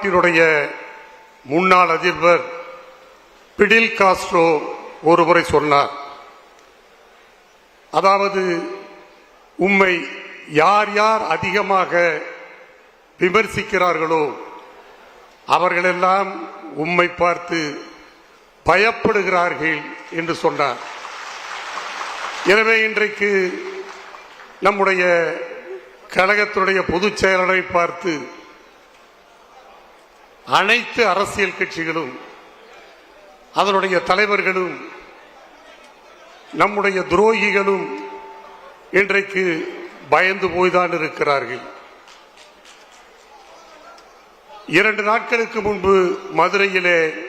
நாட்டினுடைய முன்னாள் அதிபர் பிடில் காஸ்ட்ரோ ஒருமுறை சொன்னார். அதாவது உம்மை யார் யார் அதிகமாக விமர்சிக்கிறார்களோ அவர்களெல்லாம் உம்மை பார்த்து பயப்படுகிறார்கள் என்று சொன்னார். எனவே இன்றைக்கு நம்முடைய கழகத்தினுடைய பொதுச் செயலரை பார்த்து அனைத்து அரசியல் கட்சிகளும் அதனுடைய தலைவர்களும் நம்முடைய துரோகிகளும் இன்றைக்கு பயந்து போய்தான் இருக்கிறார்கள். இரண்டு நாட்களுக்கு முன்பு மதுரையிலே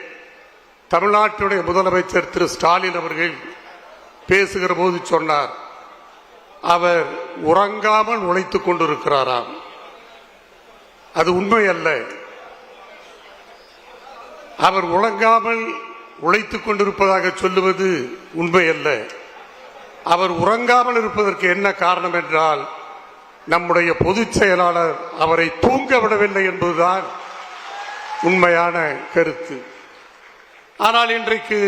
தமிழ்நாட்டுடைய முதலமைச்சர் திரு ஸ்டாலின் அவர்கள் பேசுகிற போது சொன்னார் அவர் உறங்காமல் உழைத்துக் கொண்டிருக்கிறாராம். அது உண்மை அல்ல அவர் உறங்காமல் உழைத்துக் கொண்டிருப்பதாக சொல்லுவது உண்மை அல்ல அவர் உறங்காமல் இருப்பதற்கு என்ன காரணம் என்றால் நம்முடைய பொதுச் செயலாளர் அவரை தூங்க விடவில்லை என்பதுதான் உண்மையான கருத்து. ஆனால் இன்றைக்கு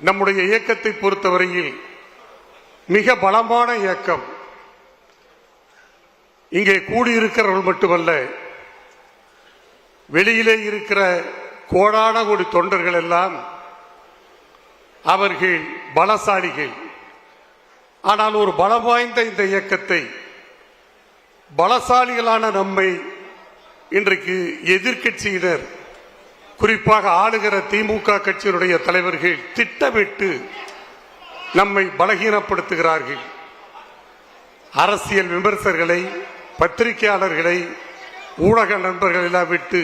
நம்முடைய இயக்கத்தை பொறுத்தவரையில் மிக பலமான இயக்கம் இங்கே கூடியிருக்கிறவர்கள் மட்டுமல்ல வெளியிலே இருக்கிற கோடான கோடி தொண்டர்கள் எல்லாம் அவர்கள் பலசாலிகள். ஆனால் ஒரு பலம் வாய்ந்த இந்த இயக்கத்தை பலசாலிகளான நம்மை இன்றைக்கு எதிர்கட்சியினர் குறிப்பாக ஆளுகிற திமுக கட்சியினுடைய தலைவர்கள் திட்டமிட்டு நம்மை பலகீனப்படுத்துகிறார்கள். அரசியல் விமர்சகர்களை பத்திரிகையாளர்களை ஊடக நண்பர்கள் எல்லாம் விட்டு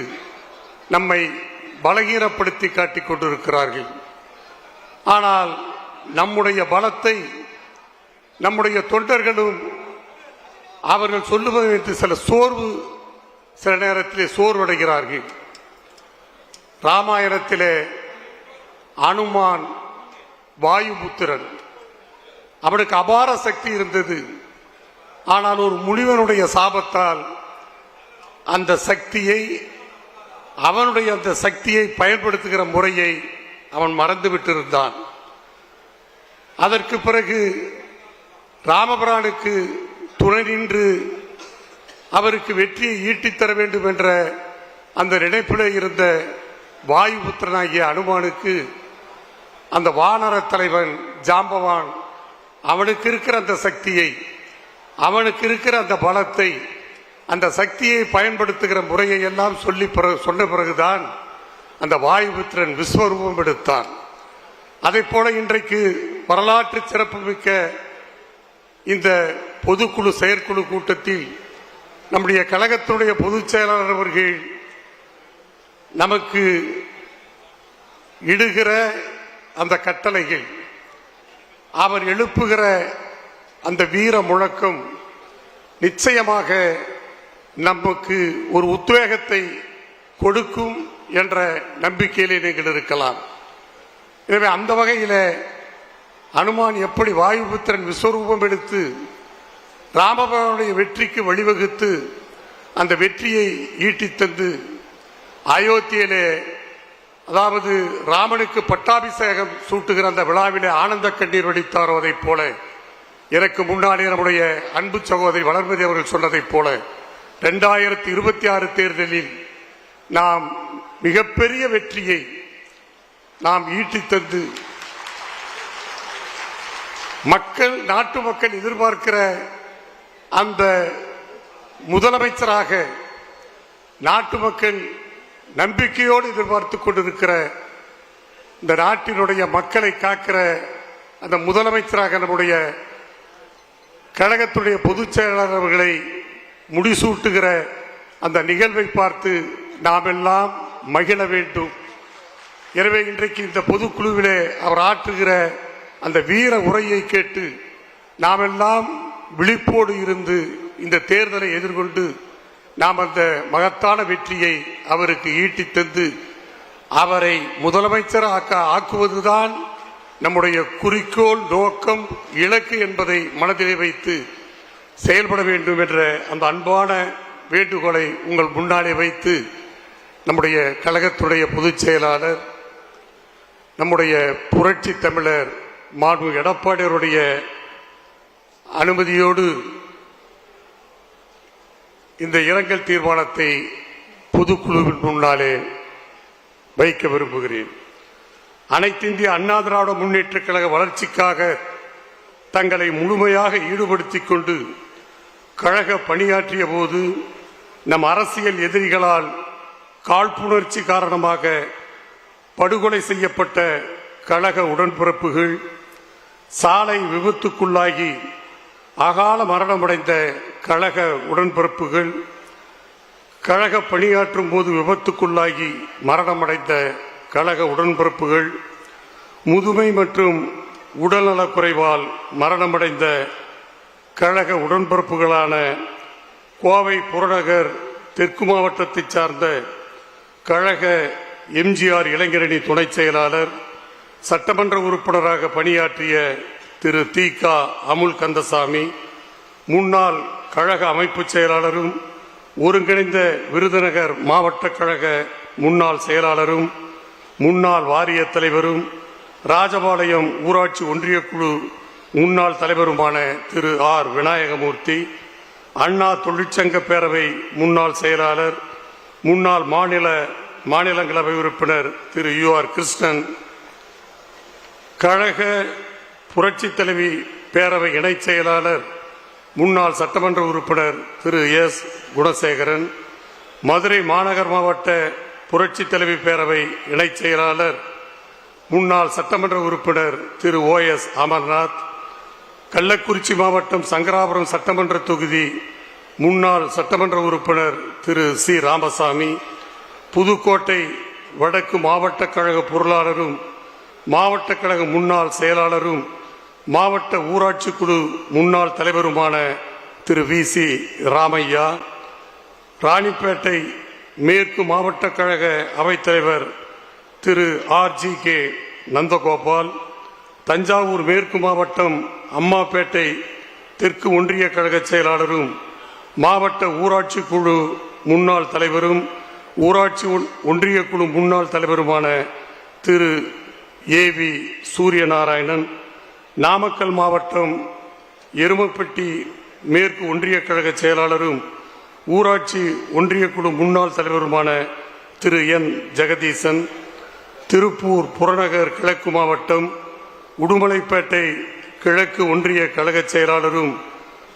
நம்மை பலகீனப்படுத்தி காட்டிக் கொண்டிருக்கிறார்கள். ஆனால் நம்முடைய பலத்தை நம்முடைய தொண்டர்களும் அவர்கள் சொல்லுவது என்று சில சோர்வு சில நேரத்திலே சோர்வடைகிறார்கள். ராமாயணத்திலே அனுமான் வாயுபுத்திரன். அவனுக்கு அபார சக்தி இருந்தது. ஆனால் ஒரு முனிவனுடைய சாபத்தால் அந்த சக்தியை அவனுடைய அந்த சக்தியை பயன்படுத்துகிற முறையை அவன் மறந்து விட்டிருந்தான் அதற்கு பிறகு ராமபிரானுக்கு துணை நின்று அவருக்கு வெற்றியை ஈட்டித் தர வேண்டும் என்ற அந்த நினைப்பிலே இருந்த வாயுபுத்திரனாகிய அனுமானுக்கு அந்த வானர தலைவன் ஜாம்பவான் அவனுக்கு இருக்கிற அந்த சக்தியை அவனுக்கு இருக்கிற அந்த பலத்தை அந்த சக்தியை பயன்படுத்துகிற முறையை எல்லாம் சொல்லி பிறகு சொன்ன பிறகுதான் அந்த வாயுபுத்திரன் விஸ்வரூபம் எடுத்தான். அதை போல இன்றைக்கு வரலாற்று சிறப்புமிக்க இந்த பொதுக்குழு செயற்குழு கூட்டத்தில் நம்முடைய கழகத்தினுடைய பொதுச் செயலாளர் அவர்கள் நமக்கு இடுகிற அந்த கட்டளைகள் அவர் எழுப்புகிற அந்த வீர முழக்கம் நிச்சயமாக நமக்கு ஒரு உத்வேகத்தை கொடுக்கும் என்ற நம்பிக்கையிலே நீங்கள் இருக்கலாம். எனவே அந்த வகையில் அனுமான் எப்படி வாயுபுத்திரன் விஸ்வரூபம் எடுத்து ராமபவனுடைய வெற்றிக்கு வழிவகுத்து அந்த வெற்றியை ஈட்டித் தந்து அயோத்தியிலே அதாவது ராமனுக்கு பட்டாபிஷேகம் சூட்டுகிற அந்த விழாவிலே ஆனந்த கண்ணீர் வடித்தாரோ அதைப் போல எனக்கு முன்னாடி நம்முடைய அன்பு சகோதரி வளர்மதி அவர்கள் சொன்னதைப் போல இரண்டாயிரத்தி இருபத்தி ஆறு தேர்தலில் நாம் மிகப்பெரிய வெற்றியை நாம் ஈட்டி தந்து மக்கள் நாட்டு மக்கள் எதிர்பார்க்கிற அந்த முதலமைச்சராக நாட்டு மக்கள் நம்பிக்கையோடு எதிர்பார்த்து கொண்டிருக்கிற இந்த நாட்டினுடைய மக்களை காக்கிற அந்த முதலமைச்சராக நம்முடைய கழகத்துடைய பொதுச் செயலாளர் அவர்களை முடிசூட்டுகிற அந்த நிகழ்வை பார்த்து நாம் எல்லாம் மகிழ வேண்டும். எனவே இன்றைக்கு இந்த பொதுக்குழுவிலே அவர் ஆற்றுகிற அந்த வீர உரையை கேட்டு நாம் எல்லாம் விழிப்போடு இருந்து இந்த தேர்தலை எதிர்கொண்டு நாம் அந்த மகத்தான வெற்றியை அவருக்கு ஈட்டித் தந்து அவரை முதலமைச்சர் ஆக்க ஆக்குவதுதான் நம்முடைய குறிக்கோள் நோக்கம் இலக்கு என்பதை மனதிலே வைத்து செயல்பட வேண்டும் என்ற அந்த அன்பான வேண்டுகோளை உங்கள் முன்னாலே வைத்து நம்முடைய கழகத்துடைய பொதுச் செயலாளர் நம்முடைய புரட்சி தமிழர் மாண்பு எடப்பாடியருடைய அனுமதியோடு இந்த இரங்கல் தீர்மானத்தை பொதுக்குழுவின் முன்னாலே வைக்க விரும்புகிறேன். அனைத்திந்திய அண்ணா திராவிட முன்னேற்ற கழக வளர்ச்சிக்காக தங்களை முழுமையாக ஈடுபடுத்திக் கொண்டு கழக பணியாற்றிய போது நம் அரசியல் எதிரிகளால் காழ்ப்புணர்ச்சி காரணமாக படுகொலை செய்யப்பட்ட கழக உடன்பிறப்புகள் சாலை விபத்துக்குள்ளாகி அகால மரணமடைந்த கழக உடன்பிறப்புகள் கழக பணியாற்றும் போது விபத்துக்குள்ளாகி மரணமடைந்த கழக உடன்பிறப்புகள் முதுமை மற்றும் உடல்நலக் குறைவால் மரணமடைந்த கழக உடன்பிறப்புகளான கோவை புறநகர் தெற்கு மாவட்டத்தைச் சார்ந்த கழக எம்ஜிஆர் இளைஞரணி துணை செயலாளர் சட்டமன்ற உறுப்பினராக பணியாற்றிய திரு தி க அமுல் கந்தசாமி முன்னாள் கழக அமைப்புச் செயலாளரும் ஒருங்கிணைந்த விருதுநகர் மாவட்ட கழக முன்னாள் செயலாளரும் முன்னாள் வாரிய தலைவரும் ராஜபாளையம் ஊராட்சி ஒன்றிய குழு முன்னாள் தலைவருமான திரு ஆர். விநாயகமூர்த்தி அண்ணா தொழிற்சங்க பேரவை முன்னாள் செயலாளர் முன்னாள் மாநில மாநிலங்களவை உறுப்பினர் திரு யு. ஆர். கிருஷ்ணன் கழக புரட்சி தலைவி பேரவை இணைச் செயலாளர் முன்னாள் சட்டமன்ற உறுப்பினர் திரு எஸ். குணசேகரன் மதுரை மாநகர் மாவட்ட புரட்சி தலைவி பேரவை இணைச் செயலாளர் முன்னாள் சட்டமன்ற உறுப்பினர் திரு ஓ. எஸ். அமர்நாத் கள்ளக்குறிச்சி மாவட்டம் சங்கராபுரம் சட்டமன்ற தொகுதி முன்னாள் சட்டமன்ற உறுப்பினர் திரு சி. ராமசாமி புதுக்கோட்டை வடக்கு மாவட்ட கழக பொருளாளரும் மாவட்ட கழக முன்னாள் செயலாளரும் மாவட்ட ஊராட்சி குழு முன்னாள் தலைவருமான திரு வி. சி. ராமையா ராணிப்பேட்டை மேற்கு மாவட்ட கழக அவைத்தலைவர் திரு R. G. K. Nandagopal Thanjavur மேற்கு மாவட்டம் அம்மாப்பேட்டை தெற்கு ஒன்றிய கழக செயலாளரும் மாவட்ட ஊராட்சி குழு முன்னாள் தலைவரும் ஊராட்சி ஒன்- ஒன்றிய குழு முன்னாள் தலைவருமான திரு ஏ வி சூரியநாராயணன் நாமக்கல் மாவட்டம் எருமப்பட்டி மேற்கு ஒன்றிய கழக செயலாளரும் ஊராட்சி ஒன்றிய குழு முன்னாள் தலைவருமான திரு என். ஜெகதீசன் திருப்பூர் புறநகர் கிழக்கு மாவட்டம் உடுமலைப்பேட்டை கிழக்கு ஒன்றிய கழக செயலாளரும்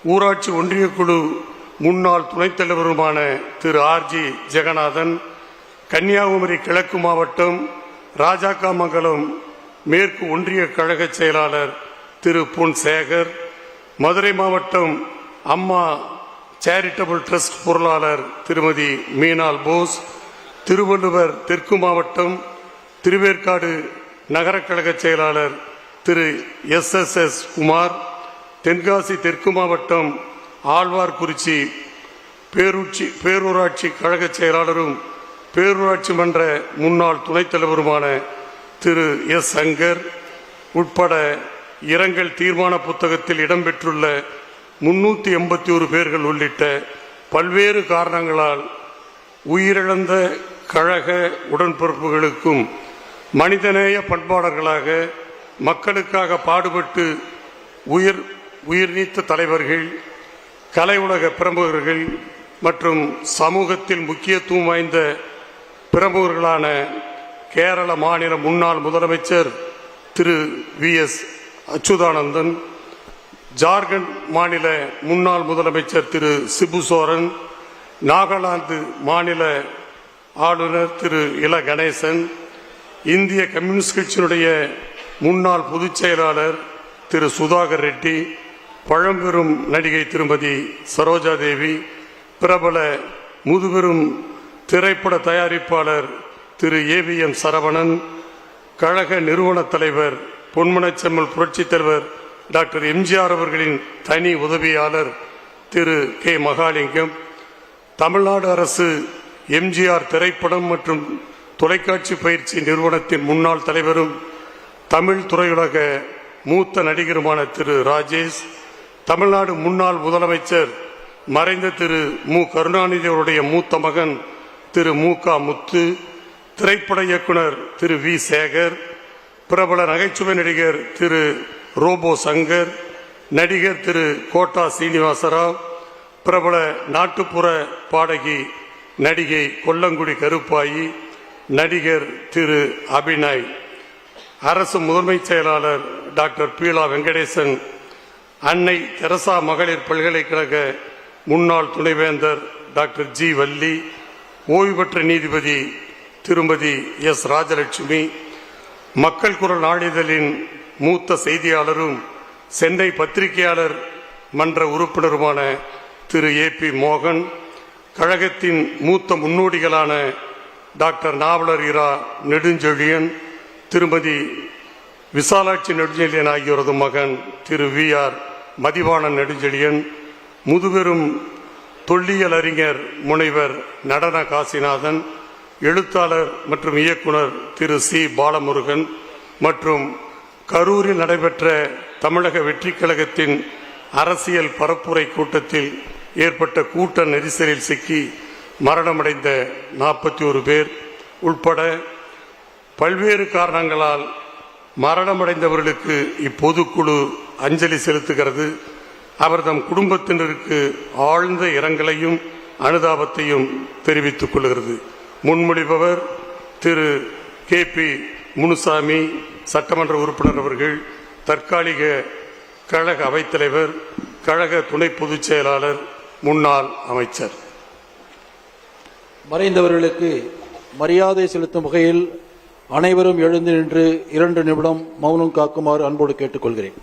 ஊராட்சி ஒன்றிய குழு முன்னாள் துணைத் தலைவருமான திரு ஆர்ஜி ஜெகநாதன் கன்னியாகுமரி கிழக்கு மாவட்டம் ராஜாக்காமங்கலம் மேற்கு ஒன்றிய கழக செயலாளர் திரு பொன் சேகர் மதுரை மாவட்டம் அம்மா சேரிட்டபிள் ட்ரஸ்ட் பொருளாளர் திருமதி மீனால் போஸ் திருவள்ளுவர் தெற்கு மாவட்டம் திருவேற்காடு நகரக் கழகச் செயலாளர் திரு S S S Kumar Tenkasi தெற்கு மாவட்டம் ஆழ்வார்குறிச்சி பேரூட்சி பேரூராட்சி கழக செயலாளரும் பேரூராட்சி மன்ற முன்னாள் துணைத் தலைவருமான திரு எஸ் சங்கர் உட்பட இரங்கல் தீர்மான புத்தகத்தில் இடம்பெற்றுள்ள முன்னூத்தி எண்பத்தி ஒரு பேர்கள் உள்ளிட்ட பல்வேறு காரணங்களால் உயிரிழந்த கழக உடன்பிறப்புகளுக்கும் மனிதநேய பண்பாளர்களாக மக்களுக்காக பாடுபட்டு உயிர் உயிர் நீத்த தலைவர்கள் கலை உலக பிரமுகர்கள் மற்றும் சமூகத்தில் முக்கியத்துவம் வாய்ந்த பிரமுகர்களான கேரள மாநில முன்னாள் முதலமைச்சர் திரு வி எஸ் அச்சுதானந்தன் ஜார்க்கண்ட் மாநில முன்னாள் முதலமைச்சர் திரு சிபு சோரன் நாகாலாந்து மாநில ஆளுநர் திரு இல கணேசன் இந்திய கம்யூனிஸ்ட் கட்சியினுடைய முன்னாள் பொதுச் செயலாளர் திரு சுதாகர் ரெட்டி பழம்பெரும் நடிகை திருமதி சரோஜா தேவி பிரபல முதுபெரும் திரைப்பட தயாரிப்பாளர் திரு ஏவிஎம் சரவணன் கழக நிறுவன தலைவர் பொன்மனச்செம்மல் புரட்சித் தலைவர் டாக்டர் எம்ஜிஆர் அவர்களின் தனி உதவியாளர் திரு கே மகாலிங்கம் தமிழ்நாடு அரசு எம்ஜிஆர் திரைப்படம் மற்றும் தொலைக்காட்சி பயிற்சி நிறுவனத்தின் முன்னாள் தலைவரும் தமிழ் துறையுலக மூத்த நடிகருமான திரு ராஜேஷ் தமிழ்நாடு முன்னாள் முதலமைச்சர் மறைந்த திரு மு. கருணாநிதி அவருடைய மூத்த மகன் திரு மு. க. முத்து திரைப்பட இயக்குனர் திரு வி. சேகர் பிரபல நகைச்சுவை நடிகர் திரு ரோபோ சங்கர் நடிகர் திரு கோட்டா சீனிவாசராவ் பிரபல நாட்டுப்புற பாடகி நடிகை கொல்லங்குடி கருப்பாயி நடிகர் திரு அபிநாய். அரசு முதன்மை செயலாளர் டாக்டர் பீலா வெங்கடேசன் அன்னை தெரசா மகளிர் பல்கலைக்கழக முன்னாள் துணைவேந்தர் டாக்டர் ஜி வள்ளி ஓய்வு பெற்ற நீதிபதி திருமதி எஸ் ராஜலட்சுமி மக்கள் குரல் நாளிதழின் மூத்த செய்தியாளரும் சென்னை பத்திரிகையாளர் மன்ற உறுப்பினருமான திரு ஏ பி மோகன் கழகத்தின் மூத்த முன்னோடிகளான டாக்டர் நாவலர் இரா நெடுஞ்செழியன் திருமதி விசாலாட்சி நெடுஞ்செழியன் ஆகியோரது மகன் திரு வி ஆர் மதிவாணன் நெடுஞ்செழியன் முதுபெரும் தொல்லியல் அறிஞர் முனைவர் நடன காசிநாதன் எழுத்தாளர் மற்றும் இயக்குனர் திரு சி. பாலமுருகன் மற்றும் கரூரில் நடைபெற்ற தமிழக வெற்றிக் கழகத்தின் அரசியல் பரப்புரை கூட்டத்தில் ஏற்பட்ட கூட்ட நெரிசலில் சிக்கி மரணமடைந்த நாற்பத்தி ஒரு பேர் உள்பட பல்வேறு காரணங்களால் மரணமடைந்தவர்களுக்கு இப்பொதுக்குழு அஞ்சலி செலுத்துகிறது. அவர் தம் குடும்பத்தினருக்கு ஆழ்ந்த இரங்கலையும் அனுதாபத்தையும் தெரிவித்துக் கொள்கிறது. முன்மொழிபவர் திரு கே பி முனுசாமி சட்டமன்ற உறுப்பினர் அவர்கள் தற்காலிக கழக அவைத்தலைவர் கழக துணை பொதுச் செயலாளர் முன்னாள் அமைச்சர். மறைந்தவர்களுக்கு மரியாதை செலுத்தும் வகையில் அனைவரும் எழுந்து நின்று இரண்டு நிமிடம் மௌனம் காக்குமாறு அன்போடு கேட்டுக்கொள்கிறேன்.